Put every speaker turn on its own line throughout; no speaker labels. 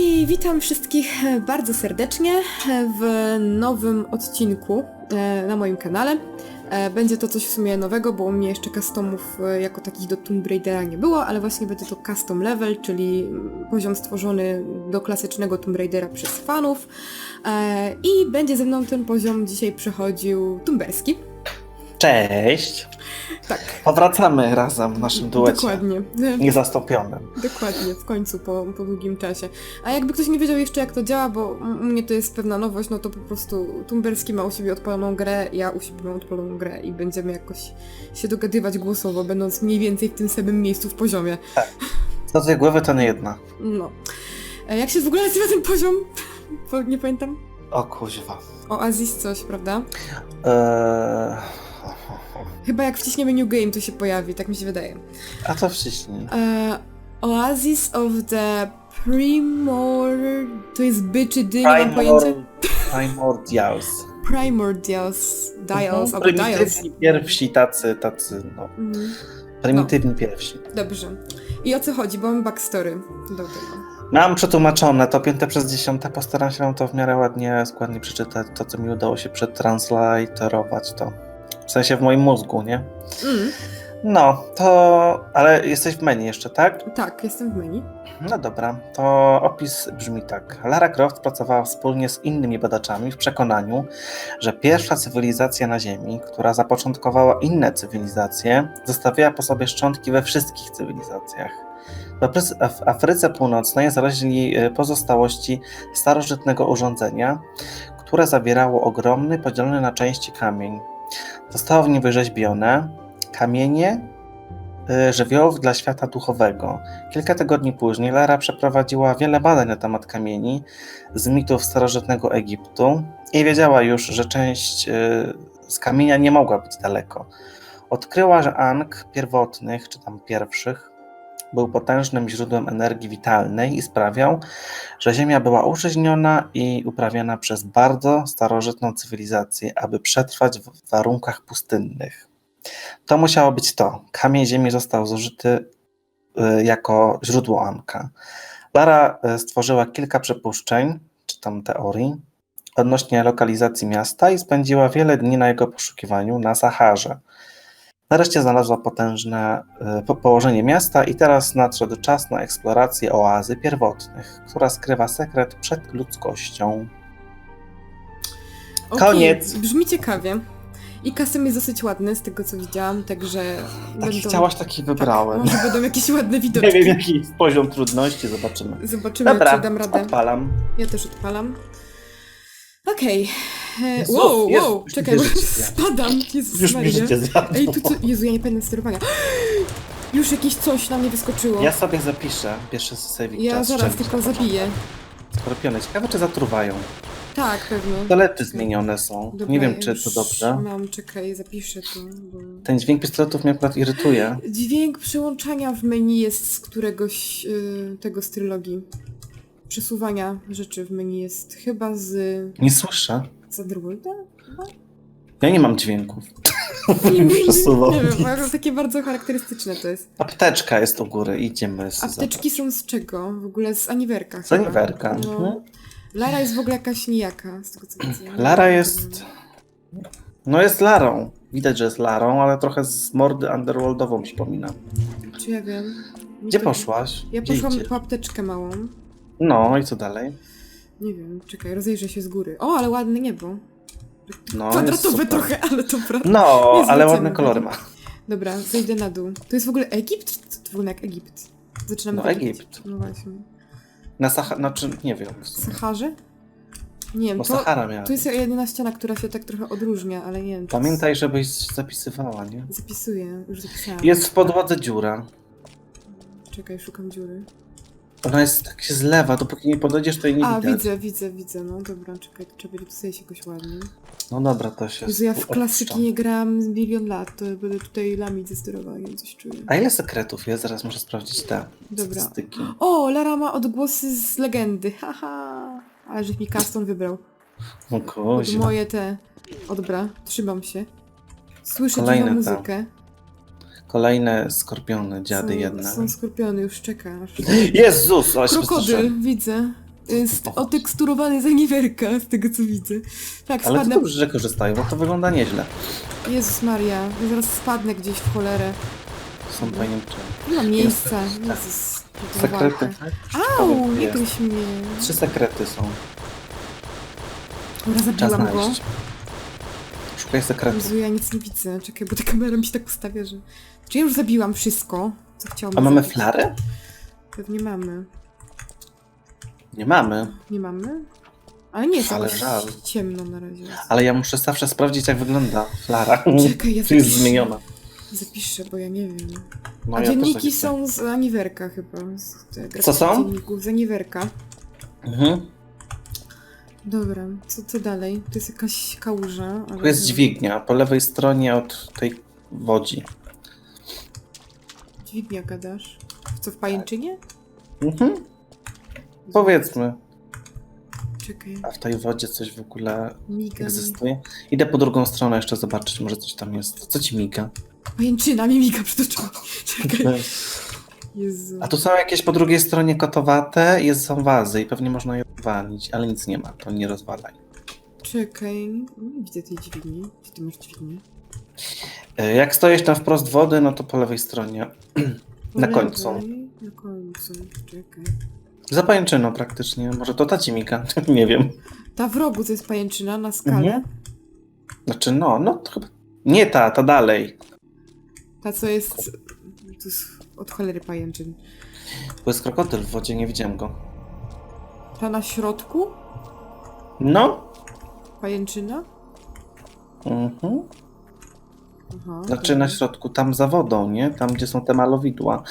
I witam wszystkich bardzo serdecznie w nowym odcinku e, na moim kanale. E, Będzie to coś w sumie nowego, bo u mnie jeszcze customów e, jako takich do Tomb Raidera nie było, ale właśnie będzie to custom level, czyli poziom stworzony do klasycznego Tomb Raidera przez fanów. I będzie ze mną ten poziom dzisiaj przechodził Tumberski.
Cześć!
Tak,
Powracamy razem w naszym duecie.
dokładnie.
Niezastąpionym.
Dokładnie, w końcu, po, po długim czasie. A jakby ktoś nie wiedział jeszcze jak to działa, bo u mnie to jest pewna nowość, no to po prostu Tumberski ma u siebie odpaloną grę, ja u siebie mam odpaloną grę i będziemy jakoś się dogadywać głosowo, będąc mniej więcej w tym samym miejscu w poziomie.
Co dwie głowy to nie jedna.
No. E, Jak się w ogóle nazywa ten poziom? Bo nie pamiętam.
O kuźwa.
Oasis coś, prawda?
Eee...
Chyba jak wciśniemy New Game to się pojawi, tak mi się wydaje.
A to wciśnij.
E, Oasis of the Primor... To jest byczy dy, nie mam pojęcia.
Primordials.
Primordials, Dials, albo Dials.
Prymitywni pierwsi, tacy, tacy, no.
Mhm.
Prymitywni pierwsi.
Dobrze. I o co chodzi? Bo mam backstory do tego.
Mam przetłumaczone to piąte przez dziesiąte. Postaram się wam to w miarę ładnie, składnie przeczytać. To, co mi udało się przetransliterować, to w sensie w moim mózgu, nie?
Mm,
No, to... Ale jesteś w menu jeszcze, tak?
tak, jestem w menu.
No dobra, to opis brzmi tak. Lara Croft pracowała wspólnie z innymi badaczami w przekonaniu, że pierwsza cywilizacja na Ziemi, która zapoczątkowała inne cywilizacje, zostawiała po sobie szczątki we wszystkich cywilizacjach. W Afryce, Północnej znaleźli e, pozostałości starożytnego urządzenia, które zawierało ogromny, podzielony na części kamień. Zostało w nim wyrzeźbione kamienie e, żywiołów dla świata duchowego. Kilka tygodni później Lara przeprowadziła wiele badań na temat kamieni z mitów starożytnego Egiptu i wiedziała już, że część e, z kamienia nie mogła być daleko. Odkryła, że Ankh pierwotnych, czy tam pierwszych, był potężnym źródłem energii witalnej i sprawiał, że Ziemia była użyźniona i uprawiana przez bardzo starożytną cywilizację, aby przetrwać w warunkach pustynnych. To musiało być to. Kamień Ziemi został zużyty y, jako źródło Anka. Lara y, stworzyła kilka przypuszczeń, czy tam teorii, odnośnie lokalizacji miasta i spędziła wiele dni na jego poszukiwaniu na Saharze. Nareszcie znalazła potężne po- położenie miasta i teraz nadszedł czas na eksplorację oazy pierwotnych, która skrywa sekret przed ludzkością. Koniec.
Brzmi ciekawie. I custom jest dosyć ładny z tego co widziałam, także
Taki
będą...
chciałaś, taki wybrałem.
Tak, może będą jakieś ładne widoczki.
Nie wiem jaki jest poziom trudności, zobaczymy.
Zobaczymy,
Dobra,
czy dam radę.
odpalam.
Ja też odpalam. Okej. E,
Jezus,
Wow,
Jezu,
wow,
już
czekaj,
mi
bo
życie zjadło.
spadam. Jezus
Już mi
Maria.
życie zjadło.
Ej, tu co? Jezu, ja nie pamiętam sterowania. Już jakieś coś na mnie wyskoczyło.
Ja sobie zapiszę pierwszy saving
Ja
czas.
zaraz tylko zabiję.
Skorpiony, ciekawe czy zatruwają.
Tak, pewnie.
Pistolety zmienione są.
Dobra,
nie wiem
ja
czy
już
to dobrze.
Mam, czekaj, zapiszę to. Bo...
Ten dźwięk pistoletów mnie akurat irytuje.
Dźwięk przełączania w menu jest z któregoś y, tego z trylogii. Przesuwania rzeczy w menu jest chyba z
Nie słyszę.
Z Underworlda?
Ja nie mam dźwięków.
Nie, wiem, ale takie bardzo charakterystyczne to jest.
Apteczka jest u góry, idziemy. sobie
Apteczki są z czego? W ogóle z Aniwerka.
Z
chyba.
Aniwerka,
No.
mhm.
Lara jest w ogóle jakaś nijaka, z tego co widzę.
Lara jest... No jest Larą. Widać, że jest Larą, ale trochę z mordy underworldową przypomina.
Czy ja wiem?
Gdzie
to-
poszłaś?
Ja
Gdzie
poszłam po apteczkę małą.
No i co dalej?
Nie wiem, czekaj, rozejrzę się z góry. O, ale ładne niebo.
No,
Kwadratowe trochę, ale dobra.
No,
Jest
ale ładne kolory ma.
Dobra, zejdę na dół. To jest w ogóle Egipt? Czy To w ogóle jak Egipt. Zaczynamy
No,
w Egipt. No właśnie.
Na Sahara, znaczy nie wiem. w sumie.
Saharze? Nie wiem,
Bo
to,
Sahara miała.
to jest jedyna ściana, która się tak trochę odróżnia, ale nie wiem. czy-
Pamiętaj, żebyś zapisywała, nie?
Zapisuję, już zapisałam.
Jest w podłodze dziura.
Czekaj, szukam dziury.
Ona jest tak się zlewa, dopóki nie podejdziesz, to jej nie
A,
widać.
widzę, widzę, widzę. No dobra, czekaj, trzeba będzie tutaj się jakoś ładnie.
No dobra, to się
Jezu, ja w
odpuszczam.
klasyki nie grałam z milion lat, to będę tutaj lamić ze sterowaniem, coś czuję.
A ile sekretów jest? Zaraz muszę sprawdzić te
Dobra.
statystyki.
O, Lara ma odgłosy z legendy, haha. Ale żeś mi custom wybrał.
O
Pod
kuźwa.
moje te... O dobra, trzymam się. Słyszę
Kolejne
dziwną muzykę.
Kolejne skorpiony, dziady
są,
jedne.
Są skorpiony, już czekasz.
Jezus! Ale
Krokodyl, widzę. Y, st- oteksturowany zaniwerka, z tego co widzę. Tak,
Ale to
spadnę.
dobrze, że korzystają, bo to wygląda nieźle.
Jezus Maria, ja zaraz spadnę gdzieś w cholerę.
Są pajęcze.
Nie ma miejsca. Jezus.
Sekrety. tak?
Au,
Jest.
gryź mnie.
Trzy sekrety są.
Dobra,
Czas
zabiłam go.
znaleźć. Szukaj sekretu.
Jezu, ja nic nie widzę. Czekaj, bo ta kamera mi się tak ustawia, że... Czy ja już zabiłam wszystko, co chciałam
A mamy
zabić?
flarę?
Pewnie mamy.
Nie mamy.
Nie mamy? Ale nie jest
Ale
jakoś
żal.
ciemno na razie.
Ale ja muszę zawsze sprawdzić, jak wygląda flara.
Czekaj, ja
Czy jest
zapiszę.
zmieniona.
Zapiszę, bo ja nie wiem.
No,
A
ja też
dzienniki
tak chcę.
są z Aniwerka chyba. Z te
Co są?
Dzienników z Aniwerka.
Mhm.
Dobra, co, co dalej? To jest jakaś kałuża. Ale
Tu jest dźwignia, po lewej stronie od tej wodzi.
Dźwignia gadasz. Co, w pajęczynie?
Mhm. Powiedzmy,
Czekaj,
a w tej wodzie coś w ogóle
miga mi.
egzystuje? Idę po drugą stronę jeszcze zobaczyć, może coś tam jest. Co ci miga?
Pajęczyna mi miga przed oczami. Czekaj, Jezu.
A tu są jakieś po drugiej stronie kotowate, jest są wazy i pewnie można je walić, ale nic nie ma, to nie rozwalaj.
Czekaj, nie widzę tej dźwigni. Gdzie ty masz dźwignię?
E, Jak stoisz tam wprost wody, no to po lewej stronie.
Po
Na
lewej,
końcu.
Na końcu, czekaj.
Za pajęczyną praktycznie. Może to ta ci mika? nie wiem.
Ta w rogu to jest pajęczyna na skale.
Mhm. Znaczy no, no to chyba... Nie ta, ta dalej.
Ta co jest... To jest od cholery pajęczyn.
Bo jest krokodyl w wodzie, nie widziałem go.
Ta na środku?
No.
Pajęczyna?
Mhm.
Aha.
Znaczy na środku, tam za wodą, nie? Tam, gdzie są te malowidła.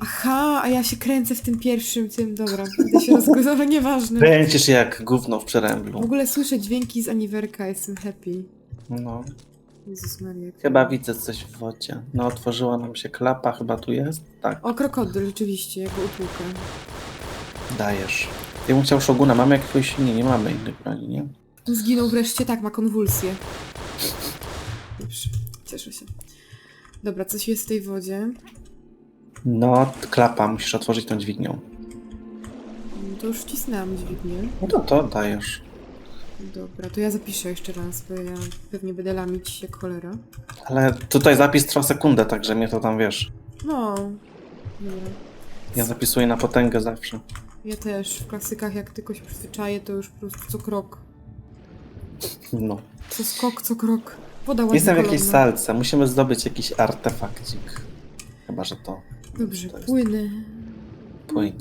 Aha, a ja się kręcę w tym pierwszym, tym, dobra. Będę się rozgryzała, nieważne.
Kręcisz jak gówno w
W
przeręblu.
ogóle słyszę dźwięki z Aniwerka, jestem happy.
No.
Jezus Maria.
Chyba widzę coś w wodzie. No, otworzyła nam się klapa, chyba tu jest? Tak,
O, krokodyl, rzeczywiście, jako utłukę.
dajesz. Ja bym chciał Szoguna, mamy jakiegoś... Nie, nie mamy innych broni, nie?
Zginął wreszcie, tak, ma konwulsję. Dobrze, cieszę się. Dobra, coś jest w tej wodzie.
No, klapa, musisz otworzyć tą dźwignią.
Mm, To już wcisnęłam dźwignię.
No to to dajesz.
Dobra, to ja zapiszę jeszcze raz, bo ja pewnie będę lamić jak cholera.
Ale tutaj zapis trwa sekundę, także mnie to tam wiesz.
No, dobra.
Ja zapisuję na potęgę zawsze.
Ja też w klasykach, jak tylko się przyzwyczaję, to już po prostu co krok.
No.
Co skok, co krok. Woda ładnie
Jestem w jakiejś
kolorna.
salce, musimy zdobyć jakiś artefakcik. Chyba, że to
Dobrze,
To jest-
płynę.
płynie.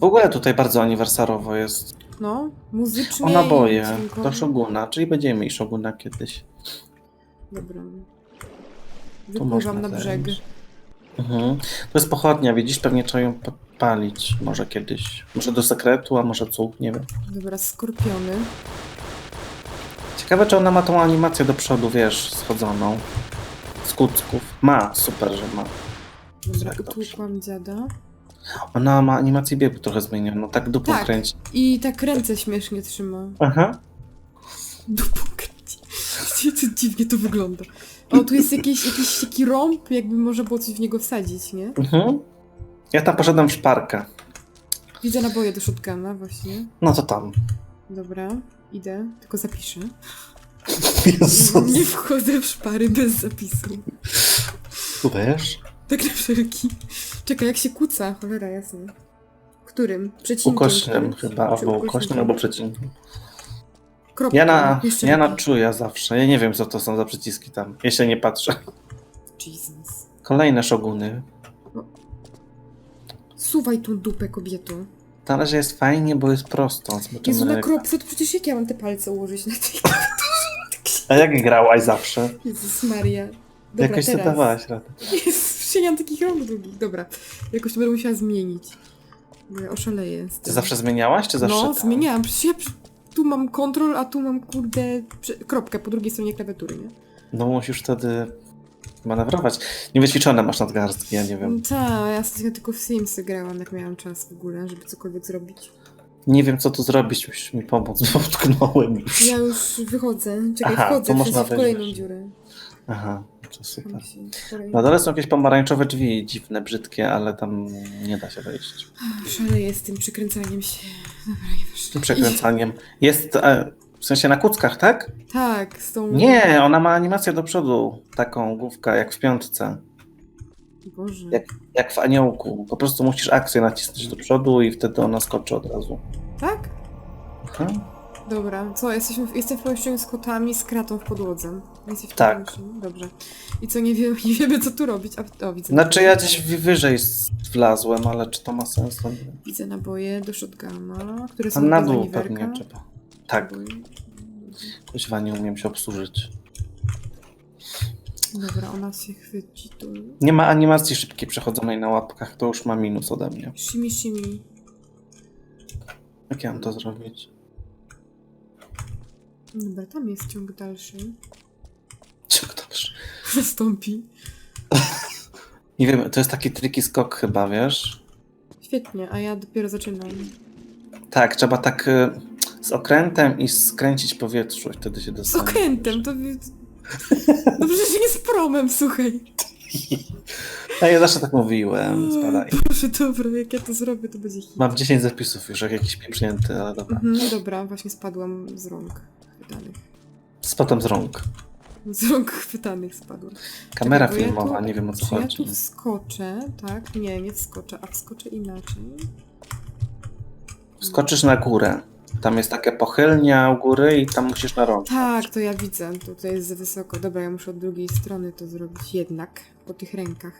W ogóle tutaj bardzo aniwersarowo jest.
No, muzycznie
O naboje
i dźwiękowo.
do Shoguna, czyli będziemy mieli Shoguna kiedyś.
Dobra.
Można
Wypływam na brzeg.
zająć. Mhm. To jest pochodnia, widzisz, pewnie trzeba ją podpalić. Może kiedyś. Może do sekretu, a może co, nie wiem.
Dobra, skorpiony.
Ciekawe, czy ona ma tą animację do przodu, wiesz, schodzoną. Z kucków. Ma, super, że ma.
Dobra,
Tak, dobrze.
utłukłam dziada.
Ona ma animację biegu trochę zmienioną, tak dupą
Tak.
kręci.
I tak ręce śmiesznie trzyma.
Aha.
Kręci. Co dziwnie to wygląda. O, tu jest jakiś, jakiś taki rąb, jakby można było coś w niego wsadzić, nie?
Mhm. Ja tam poszedłem w szparkę.
Widzę naboje do shotguna właśnie.
No to tam.
Dobra, idę, tylko zapiszę.
Jezus.
Nie wchodzę w szpary bez zapisu.
Wiesz?
Tak na wszelki. Czekaj, jak się kłóca, cholera jasna. Którym? Przecinkiem?
Ukośnym chyba,
Czy
albo
ukośnym?
ukośnym, albo przecinkiem.
Kropka.
Ja na,
Jeszcze
ja na
lepiej.
czuja zawsze. Ja nie wiem, co to są za przyciski tam. Ja się nie patrzę.
Jesus.
Kolejne szoguny.
Suwaj tą dupę, kobieto.
Na razie jest fajnie, bo jest prosto.
Jezu,
Zobaczymy.
na kropce, to przecież jak ja mam te palce ułożyć na tej...
A jak grałaś zawsze?
Jezus Maria. Dobra,
Jakoś
teraz.
dawałaś radę.
Jezus, ja nie mam takich rąk długich. Dobra, jakoś to będę musiała zmienić. Bo ja oszaleję z
Ty
tym.
zawsze zmieniałaś, czy zawsze
No,
tam?
zmieniałam. Przecież ja przy... tu mam kontrol, a tu mam, kurde, kropkę po drugiej stronie klawiatury, nie?
No musisz wtedy manewrować. Niewyćwiczone masz nadgarstki, ja nie wiem.
Tak, ja ostatnio tylko w Simsy grałam, jak miałam czas w ogóle, żeby cokolwiek zrobić.
Nie wiem, co tu zrobić, musisz mi pomóc, bo utknąłem już.
Ja już wychodzę. Czekaj,
Aha,
wchodzę
to można
w kolejną dziurę.
Aha, to super. Na dole są jakieś pomarańczowe drzwi, dziwne, brzydkie, ale tam nie da się wejść.
Szaleję z tym przykręcaniem się. Dobra.
Tym przekręcaniem. Jest, e, w sensie na kuckach, tak?
Tak, z tą...
Nie, ona ma animację do przodu, taką główkę, jak w piątce.
Boże.
Jak, jak w aniołku. Po prostu musisz akcję nacisnąć do przodu i wtedy ona skoczy od razu.
Tak?
Aha.
Dobra, co, jesteśmy w, jestem w pomieszczeniu z kotami z kratą w podłodze. Jesteś w
Tak.
pomieszczeniu? Dobrze. I co, nie, wie, nie wiemy co tu robić? A, o, widzę
Znaczy
naboje.
ja gdzieś wy- wyżej wlazłem, ale czy to ma sens?
Widzę naboje do shotguna, które są
Tam na dół pewnie trzeba. Tak, kuźwa nie umiem się obsłużyć.
Dobra, ona się chwyci tu.
Nie ma animacji szybkiej przechodzonej na łapkach, to już ma minus ode mnie.
Shimi, shimi.
Jak ja mam to zrobić?
Dobra, tam jest ciąg dalszy.
Ciąg dobrze.
Nastąpi.
Nie wiem, to jest taki triki skok chyba, wiesz?
Świetnie, a ja dopiero zaczynam.
Tak, trzeba tak y, z okrętem i skręcić w powietrzu wtedy się
Z
dostanie.
okrętem, to... No przecież nie z promem, słuchaj.
A ja zawsze tak mówiłem, spadaj.
Proszę, dobra, jak ja to zrobię, to będzie hit.
Mam 10 zapisów już, jak jakiś pieprznięty, ale dobra.
Mhm, dobra, właśnie spadłam z rąk chwytanych.
Spadam z rąk.
Z rąk chwytanych spadłam.
Kamera
Czekaj, bo ja
filmowa,
tu-
nie wiem o co
Czy ja
chodzi.
tu wskoczę, tak? Nie, nie wskoczę, a wskoczę inaczej.
Skoczysz na górę. Tam jest taka pochylnia u góry i tam musisz na rąk.
Tak, to ja widzę. Tutaj jest za wysoko. Dobra, ja muszę od drugiej strony to zrobić jednak. Po tych rękach.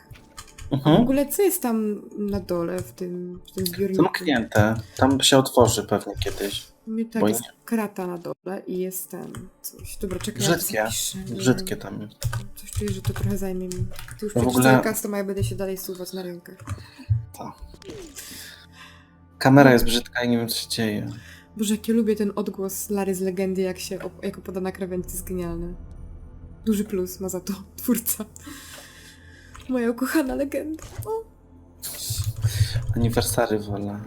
A w
Mhm.
ogóle co jest tam na dole w tym, w tym zbiorniku?
Zamknięte. Tam się otworzy pewnie kiedyś.
Mnie tak
Bo
jest krata na dole i jest ten coś. Dobra, czekaj,
Brzydkie.
ja to zapiszę. Nie
Brzydkie
wiem.
tam jest.
Coś czuję, że to trochę zajmie mi. To już
No w
przeczytałem
ogóle-
custom, a ja będę się dalej suwać na rękach.
Kamera jest brzydka i nie wiem co się dzieje.
Boże, jak ja lubię ten odgłos Lary z legendy, jak się op- jak opada na krawędzi, jest genialny. Duży plus ma za to twórca. Moja ukochana legenda. O.
Aniversary wolę.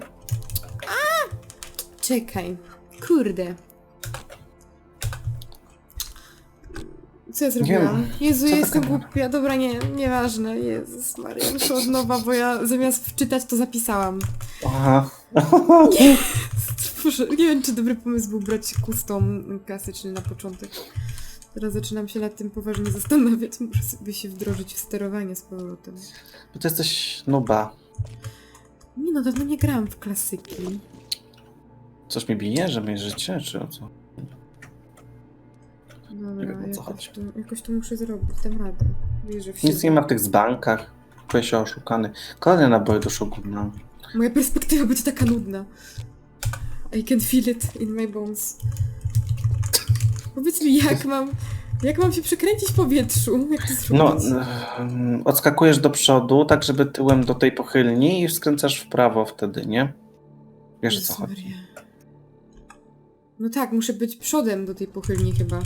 Czekaj. Kurde. Co ja zrobiłam? Jezu,
Co
ja
to
jestem głupia. Dobra, nie, nieważne. Jezus Maria, muszę od nowa, bo ja zamiast wczytać, to zapisałam.
Aha.
Boże, nie wiem, czy dobry pomysł był brać custom klasyczny na początek. Teraz zaczynam się nad tym poważnie zastanawiać. Muszę sobie się wdrożyć w sterowanie z powrotem.
Bo ty jesteś nuba.
Nie no, dawno nie grałam w klasyki.
Coś mi bije, że mnie życie, czy o co?
Dobra,
wiem, o co
jakoś,
chodzi.
to, jakoś to muszę zrobić, dam radę. Wierzę w
Nic
siebie.
nie ma w tych z bankach. Czuję się oszukany. Kolejne naboje do Shoguna.
Moja perspektywa będzie taka nudna. I can feel it in my bones. Powiedz mi, jak mam... Jak mam się przekręcić w powietrzu? Jak to
No,
zrobić?
em, odskakujesz do przodu, tak żeby tyłem do tej pochylni i skręcasz w prawo wtedy, nie? Wiesz o co chodzi.
Maria. No tak, muszę być przodem do tej pochylni chyba.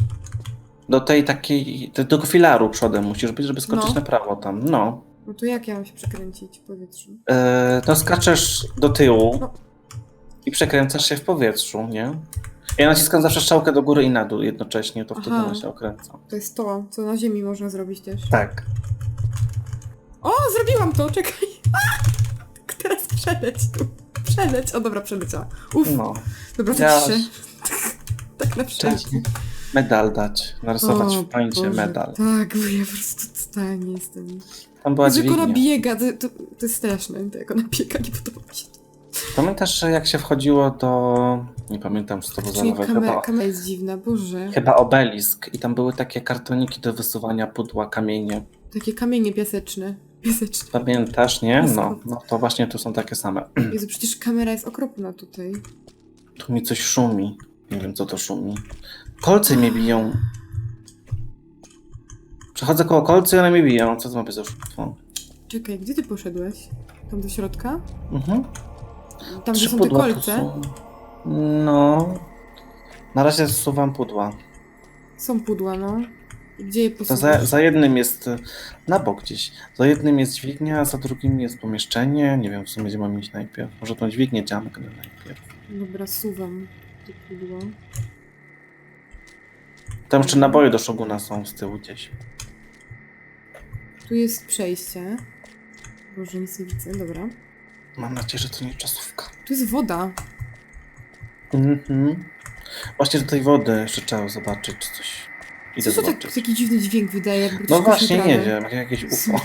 Do tej takiej, do tego filaru przodem musisz być, żeby skoczyć
No.
na prawo tam. No.
No to jak ja mam się przekręcić w powietrzu?
E, to skaczesz do tyłu
No.
I przekręcasz się w powietrzu, nie? Ja naciskam zawsze strzałkę do góry i na dół jednocześnie, to wtedy
Aha.
ona się okręca.
To jest to, co na ziemi można zrobić też.
Tak.
O, zrobiłam to, czekaj. Teraz przeleć tu. Przeleć. O, dobra, przeleciała. Uff,
No.
dobra,
Ja-
tak się. Tak na wszelki.
medal dać, narysować
O,
w
Boże,
medal.
Tak, bo ja po prostu totalnie jestem...
Tam była
Jezu, jak ona
dźwignia.
biega, to, to, to jest straszne, to jak ona biega, nie podoba mi się.
Pamiętasz, że jak się wchodziło do... Nie pamiętam,
Czyli
nowe,
kamera,
chyba,
kamera jest dziwna, Boże.
chyba obelisk i tam były takie kartoniki do wysuwania pudła, kamienie.
Takie kamienie piaseczne. Piaseczne.
Pamiętasz, nie? No, no to właśnie tu są takie same.
Jezu, przecież kamera jest okropna tutaj.
Tu mi coś szumi. Nie wiem, co to szumi. Kolce mnie biją. Przechodzę koło kolcy i one mnie biją. Co to ma być za?
Czekaj, gdzie ty poszedłeś? Tam do środka?
Mhm.
Tam,
Trzy
gdzie są te
pudła tu
kolce?
są. No. Na razie zsuwam pudła.
Są pudła, no. I Gdzie je
To
posuwasz?
za, za jednym jest y, na bok gdzieś. Za jednym jest dźwignia, za drugim jest pomieszczenie. Nie wiem, w sumie gdzie mam iść najpierw. Może tą dźwignię dziamknę najpierw.
Dobra, suwam te pudło.
Tam jeszcze naboje do szoguna są z tyłu gdzieś.
Tu jest przejście. Boże, nic nie widzę, dobra.
Mam nadzieję, że to nie czasówka.
Tu jest woda.
Mhm. Właśnie do tej wody jeszcze trzeba zobaczyć czy coś. Idę
Co to tak,
zobaczyć.
taki dziwny dźwięk wydaje, jakby
No
ktoś
właśnie,
kosił
nie
trawę?
wiem, jak jakieś UFO.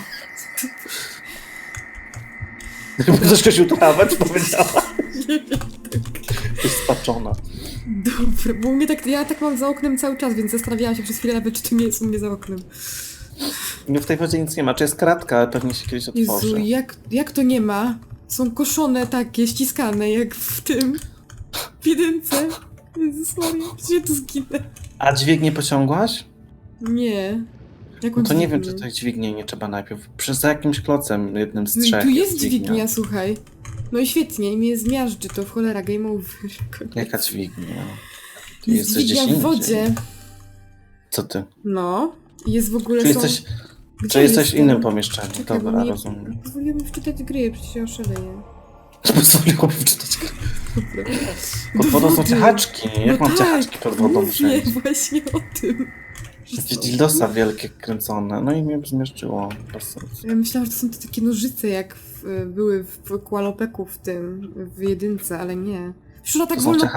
Chcesz kosił trawę, czy powiedziała?
Nie wiem.
Jest spaczona.
Dobra, bo u mnie tak, ja tak mam za oknem cały czas, więc zastanawiałam się przez chwilę nawet, czy to nie jest u mnie za oknem.
Nie, w tej wodzie nic nie ma. Czy jest kratka, ale pewnie się kiedyś
Jezu,
otworzy.
jak, jak to nie ma? Są koszone takie, ściskane, jak w tym, w jedynce. Jezus Maria, ja tu zginę.
A dźwignię pociągłaś?
Nie. Jak
No to nie wiem, czy tej dźwigni nie trzeba najpierw. Przez za jakimś klocem, jednym z
No i
trzech.
tu jest dźwignia, słuchaj. No i świetnie, i mnie zmiażdży to w cholera, game over. Koniec.
Jaka dźwignia? Ty
Jest
jesteś
dźwignia
gdzieś
w wodzie.
Co ty?
No. I jest w ogóle
Czy
są...
jesteś, czy jesteś w innym pomieszczeniu?
Czekaj, bo
Dobra,
mnie-
rozumiem.
Pozwoliłem mi wczytać gry, przecież ja oszaleję.
Pozwoliło mi wczytać.
Dobra.
Pod wodą są
wody.
ciachaczki. Jak
no
mam
tak,
ciachaczki pod wodą
mówię
wszędzie?
właśnie o tym. że
Jakieś
są.
dildosa wielkie kręcone. No i mnie zmierzyło. Bez sensu.
Ja myślałam, że to są te takie nożyce, jak w, były w Kualopeku w tym, w jedynce, ale nie. Przecież ona tak
To są
wolno...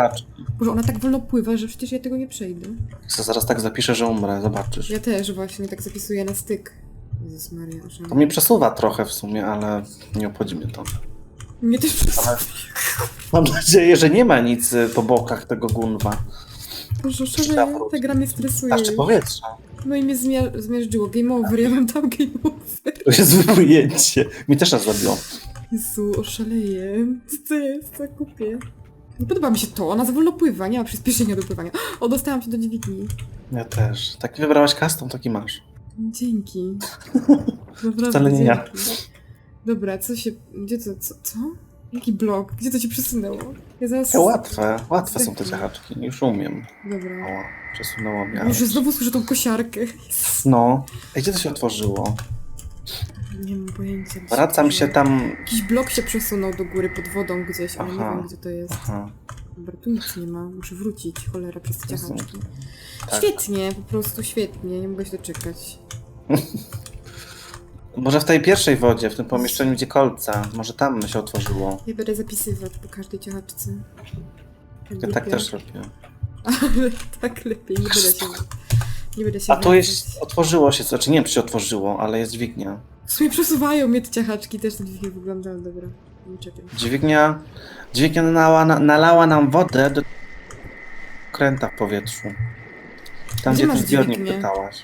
Boże, ona tak wolno pływa, że przecież ja tego nie przejdę.
Co zaraz tak zapiszę, że umrę. Zobaczysz.
Ja też właśnie tak zapisuję na styk. Jezus Maria, że...
To mnie przesuwa trochę w sumie, ale nie obchodzi mnie to.
Mnie też przesuwa.
Mam nadzieję, że nie ma nic y, po bokach tego gunwa.
Boże, szaleję, ta gra mnie stresuje.
Tarczy powietrza.
No i mnie zmia- zmiażdżyło. Game over, ja mam tam game over.
To jest wypłynięcie. Mi też raz zrobiło.
Jezu, oszaleję. Co to jest? Co kupię? Nie podoba mi się to, ona za wolno pływa, nie ma przyspieszenia do pływania. O, dostałam się do dźwigni.
Ja też. Taki wybrałaś custom, taki masz.
Dzięki. Naprawdę
Wcale nie ja.
Dobra, co się... Gdzie to... Co? co? Jaki blok? Gdzie to się przesunęło? Ja zaraz...
Łatwe, łatwe są te ciachaczki. Już umiem.
Dobra.
O, przesunęło mnie.
Może znowu słyszę tą kosiarkę.
No. Ej, gdzie to się otworzyło?
Nie mam pojęcia.
Wracam się tam...
Jakiś blok się przesunął do góry pod wodą gdzieś, ale
Aha.
nie wiem gdzie to jest.
Aha.
Dobra, tu nic nie ma. Muszę wrócić, cholera, przez te ciachaczki.
Tak.
Świetnie, po prostu świetnie. Nie mogę się doczekać.
Może w tej pierwszej wodzie, w tym pomieszczeniu, gdzie kolce. Może tam się otworzyło.
Ja będę zapisywać po każdej ciachaczce.
Ja
Głupio.
tak też robię.
Ale tak lepiej, nie będę się... Nie będę się
A tu jest... Otworzyło się, znaczy nie wiem, czy się otworzyło, ale jest dźwignia.
W sumie przesuwają mnie te ciachaczki, też te dźwignie wyglądają, dobra.
Dźwignia... Dźwignia nalała, na- nalała nam wodę do kręta w powietrzu. Tam,
Gdzie
gdzie,
masz
ten zbiornik
dźwignię?
pytałaś.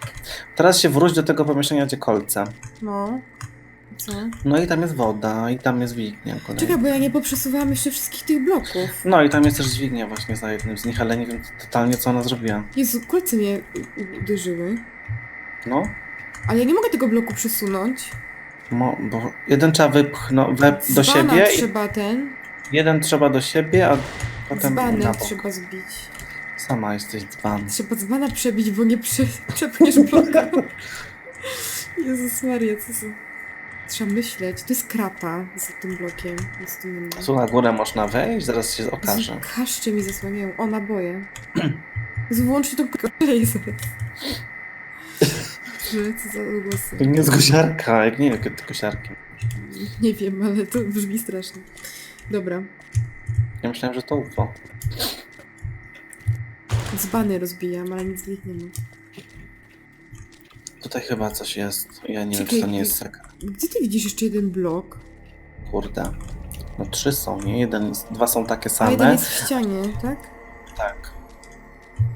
Teraz się wróć do tego pomieszczenia, gdzie kolce.
No. Co?
No i tam jest woda, i tam jest dźwignia. kolejna.
Czekaj, bo ja nie poprzesuwałam jeszcze wszystkich tych bloków.
No i tam jest też dźwignia właśnie za jednym z nich, ale nie wiem totalnie, co ona zrobiła.
Jezu, kolce mnie u- u- uderzyły.
No,
Ale ja nie mogę tego bloku przesunąć.
Mo, bo jeden trzeba wypchnąć we, do
Dzbana
siebie, i
trzeba ten.
jeden trzeba do siebie, a potem na bok.
trzeba zbić.
Sama jesteś dzban.
Trzeba dzbana przebić, bo nie prze, przepniesz bloka. Jezus Maria, co są... Trzeba myśleć. To jest krata za tym blokiem. Jest tu inny.
Tu na górę można wejść, zaraz się okaże.
Jezu, Kaszcze mi zasłaniają. O, naboje. Wyłącznie to kolej zaraz. Że, Co za głosy.
To nie jest gosiarka, jak nie to gosiarki.
Nie wiem, ale to brzmi strasznie. Dobra.
Ja myślałem, że to UFO.
Dzbany rozbijam, ale nic z nich nie ma.
Tutaj chyba coś jest. Ja nie wiem, czy to nie jest sekret.
Gdzie ty widzisz jeszcze jeden blok?
Kurde. No trzy są, nie? Jeden, dwa są takie
A jeden
same.
jest w ścianie, tak?
Tak.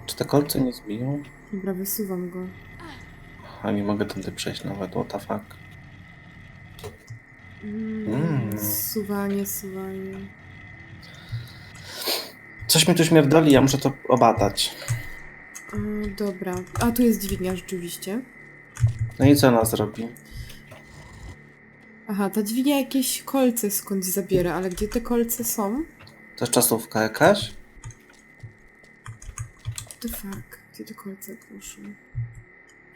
Czy te kolce nie zbiją?
Dobra, wysuwam go.
A nie mogę tędy przejść nawet, what the fuck.
Mm,
Mm.
Suwanie, suwanie.
Coś mi tu śmierdoli, ja muszę to obadać.
A, dobra. A, tu jest dźwignia rzeczywiście.
No i co ona zrobi?
Aha, ta dźwignia jakieś kolce skądś zabiera, ale gdzie te kolce są?
To jest czasówka jakaś?
What the fuck? Gdzie te kolce poszły?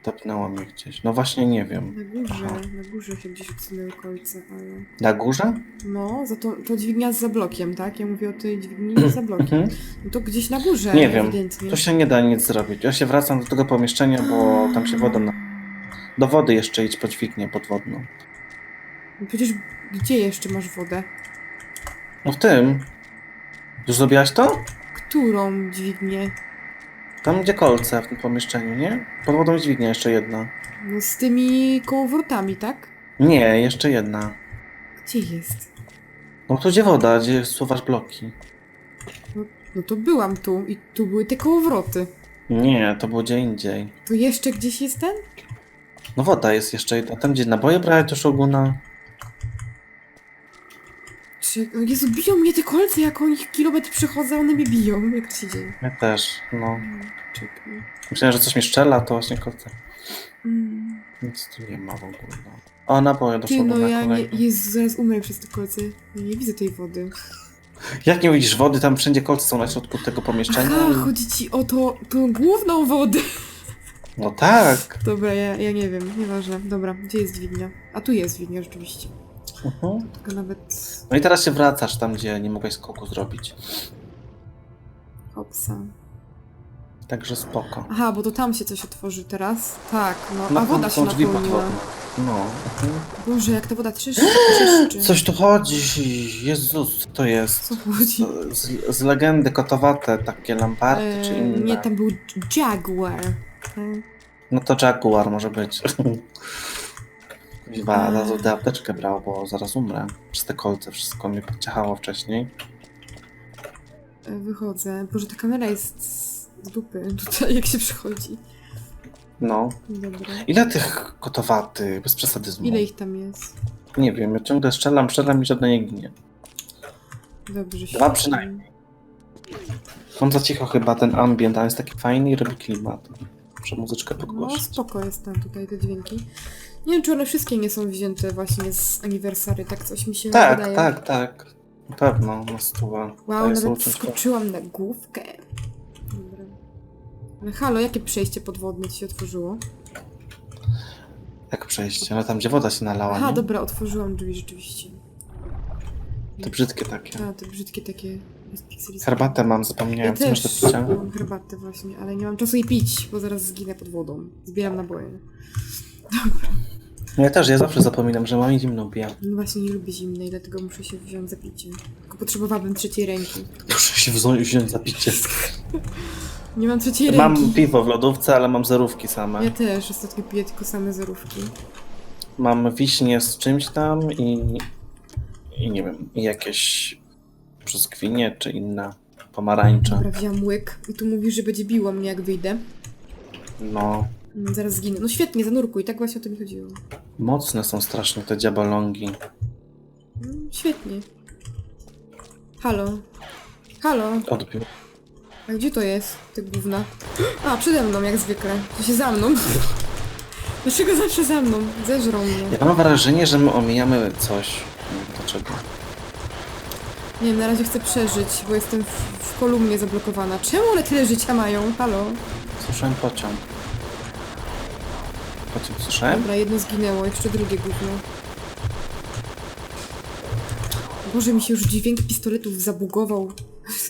Topnęło mnie gdzieś. No właśnie nie wiem.
Na górze,
Aha.
na górze się gdzieś odsunęły kolce, ale...
Na górze?
No, za to, to dźwignia z zablokiem, tak? Ja mówię o tej dźwigni za blokiem.
Mhm.
No to gdzieś na górze,
Nie wiem.
ewidentnie.
Tu się nie da nic zrobić. Ja się wracam do tego pomieszczenia, bo tam się woda na... Do wody jeszcze idź po dźwignię podwodną.
No Przecież gdzie jeszcze masz wodę?
No w tym. Już zrobiłaś to?
Którą dźwignię?
Tam gdzie kolce w tym pomieszczeniu, nie? Pod wodą jest dźwignia jeszcze jedna.
No z tymi kołowrotami, tak?
Nie, jeszcze jedna.
Gdzie jest?
No tu gdzie woda, gdzie suwasz bloki.
No to byłam tu i tu były te kołowroty.
Nie, to było gdzie indziej.
To jeszcze gdzieś jest ten?
No woda jest jeszcze jedna. Tam gdzie naboje brałeś do szoguna.
O Jezu, biją mnie te kolce, jak o nich kilometr przechodzę, one mnie biją. Jak to się dzieje?
Ja też, no.
Mm, Czekaj.
Myślałem, że coś mi szczela, to właśnie kolce.
Mm.
Nic tu nie ma w ogóle. No. O, naboje do
Ty, no ja nie...
kolejne.
Jezu, zaraz umrę przez te kolce. Ja nie widzę tej wody.
Jak nie widzisz wody, tam wszędzie kolce są na środku tego pomieszczenia.
Aha, chodzi ci o to, tą główną wodę.
No tak.
Dobra, ja, ja nie wiem, nieważne. Dobra, gdzie jest dźwignia? A tu jest dźwignia rzeczywiście.
Mhm.
Tylko nawet...
No i teraz się wracasz tam, gdzie nie mogłeś skoku zrobić.
Hopsa.
Także spoko.
Aha, bo to tam się coś otworzy teraz. Tak, no.
No,
A woda
tam
się napełniła.
No.
Boże, jak ta woda trzeszczy. trzeszczy.
Coś tu chodzi. Jezus, co to jest?
Co chodzi?
Z, z legendy kotowate, takie lamparty czy inne.
nie, tam był Jaguar.
No to Jaguar może być. Wiwa,
A.
zaraz będę apteczkę brał, bo zaraz umrę. Przez te kolce wszystko mnie podciachało wcześniej.
Wychodzę. Boże, ta kamera jest z dupy tutaj, jak się przychodzi.
No.
Dobra.
Ile tych kotowatych? Bez przesadyzmu.
Ile ich tam jest?
Nie wiem, ja ciągle strzelam, strzelam i żadne nie ginie.
Dobrze,
Dwa
świetnie.
przynajmniej. Mam za cicho chyba ten ambient, a jest taki fajny i robi klimat. Muszę muzyczkę
No
podgłosić.
spoko jest tam tutaj te dźwięki. Nie wiem, czy one wszystkie nie są wzięte właśnie z aniversary, tak coś mi się
Tak,
wydaje.
tak, tak. Na pewno, na stówę.
Wow, nawet skoczyłam na główkę. Dobra. Ale halo, jakie przejście podwodne ci się otworzyło?
Jak przejście? No tam, gdzie woda się nalała,
Aha,
nie?
dobra, otworzyłam drzwi rzeczywiście.
Te brzydkie takie.
A, te brzydkie takie.
Herbatę mam, zapomniałem.
Ja
Co masz do picia?
mam herbatę właśnie, ale nie mam czasu jej pić, bo zaraz zginę pod wodą. Zbieram naboje.
No Ja też, ja zawsze zapominam, że mam zimną piję.
No właśnie nie lubię zimnej, dlatego muszę się wziąć za picie. Tylko potrzebowałabym trzeciej ręki.
Muszę się wziąć za picie.
Nie mam trzeciej ręki.
Mam piwo w lodówce, ale mam zerówki same.
Ja też ostatnio piję tylko same zerówki.
Mam wiśnie z czymś tam i... I nie wiem, i jakieś brzoskwinie czy inne pomarańcze.
Dobra, wziąłam łyk i tu mówisz, że będzie biło mnie jak wyjdę.
No,
Zaraz zginę. No świetnie, zanurkuj, tak właśnie o to mi chodziło.
mocne są strasznie te diabolongi.
Mm, Świetnie. Halo. Halo.
Odbiór.
A gdzie to jest, te gówna? A, przede mną, jak zwykle. To się za mną. Dlaczego zawsze za mną? Zeżrą mnie.
Ja mam wrażenie, że my omijamy coś. Nie wiem Dlaczego?
Nie wiem, na razie chcę przeżyć, bo jestem w, w kolumnie zablokowana. Czemu one tyle życia mają? Halo?
Słyszałem pociąg. Pociąg słyszałem?
Dobra, jedno zginęło, jeszcze drugie gówno. Boże, mi się już dźwięk pistoletów zabugował.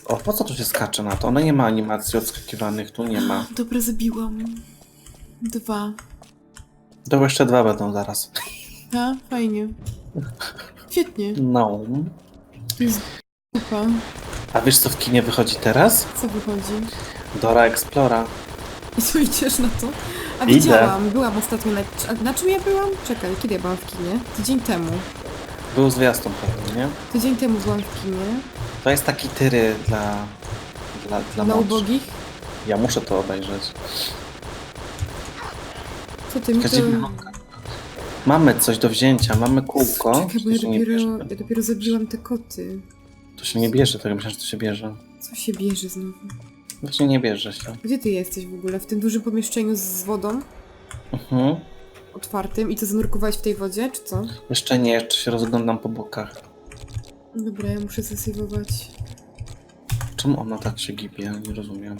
O, po co tu się skacze na to? Ona nie ma animacji odskakiwanych, tu nie ma.
Dobra, zabiłam. Dwa.
To jeszcze dwa będą zaraz.
A, fajnie. Świetnie.
No.
Dupa.
A wiesz co w kinie wychodzi teraz?
Co wychodzi?
Dora Explora.
I co, idziesz na to? A
Idę.
widziałam, byłam ostatnio na... a Na czym ja byłam? Czekaj, kiedy ja byłam w kinie? Tydzień temu.
Był zwiastun pewnie, nie?
Tydzień temu byłam w kinie.
To jest taki tyry dla... Dla, dla młodszych.
ubogich.
Ja muszę to obejrzeć.
Co ty mi to...
Mamy coś do wzięcia, mamy kółko.
Czekaj, bo ja
to, się nie bierze.
dopiero, ja dopiero zabiłam te koty.
to się nie bierze, tego myślę, że to się bierze.
Co się bierze znowu?
Właśnie nie bierze się.
Gdzie ty jesteś w ogóle? W tym dużym pomieszczeniu z wodą
Mhm.
otwartym i co zanurkowałeś w tej wodzie, czy co?
Jeszcze nie, jeszcze się rozglądam po bokach.
Dobra, ja muszę zasejwować.
Czemu ona tak się gibie? Nie rozumiem.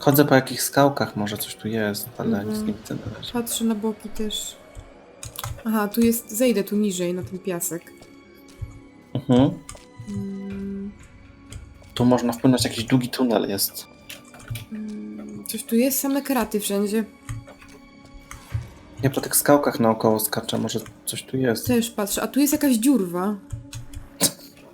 Chodzę po jakichś skałkach, może coś tu jest, ale
Mhm.
nic nie widzę na razie.
Patrzę na boki też. Aha, tu jest... Zejdę tu niżej, na ten piasek.
Mhm.
Mm,
Tu można wpłynąć, jakiś długi tunel jest.
mm, coś tu jest? Same kraty wszędzie.
Ja po tych skałkach naokoło skaczę, może coś tu jest.
Też patrzę, a tu jest jakaś dziurwa.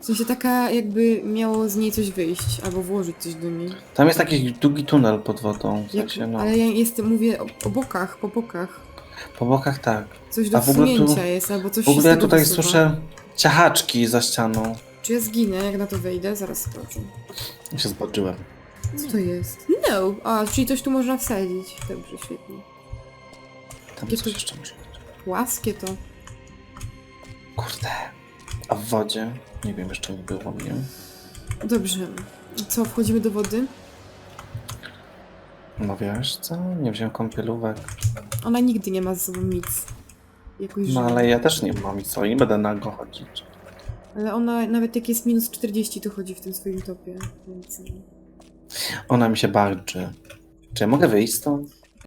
W sensie taka jakby miało z niej coś wyjść, albo włożyć coś do niej.
Tam jest jakiś długi tunel pod wodą, w
Jak,
sensie, no.
Ale ja jestem, mówię o, o bokach, po bokach.
Po bokach tak.
Coś do
A w ogóle tu-
wsunięcia jest, albo coś
W
się z
ogóle
tego
tutaj
wysuwa.
słyszę ciachaczki za ścianą.
Czy ja zginę, jak na to wejdę? Zaraz sprawdzę.
Ja się zboczyłem.
Co to jest? No! A, czyli coś tu można wsadzić. Dobrze, świetnie.
Tam
Jakie
coś
tu-
jeszcze może być.
Płaskie to.
Kurde. A w wodzie? Nie wiem, jeszcze nie było mnie.
Dobrze. Co, wchodzimy do wody?
No wiesz co? Nie wziąłem kąpielówek.
Ona nigdy nie ma ze sobą nic. Jakoś
No ale ja też nie mam i co? I nie będę nago chodzić.
Ale ona nawet jak jest minus 40 to chodzi w tym swoim topie, więc...
Ona mi się barczy. Czy ja mogę wyjść stąd?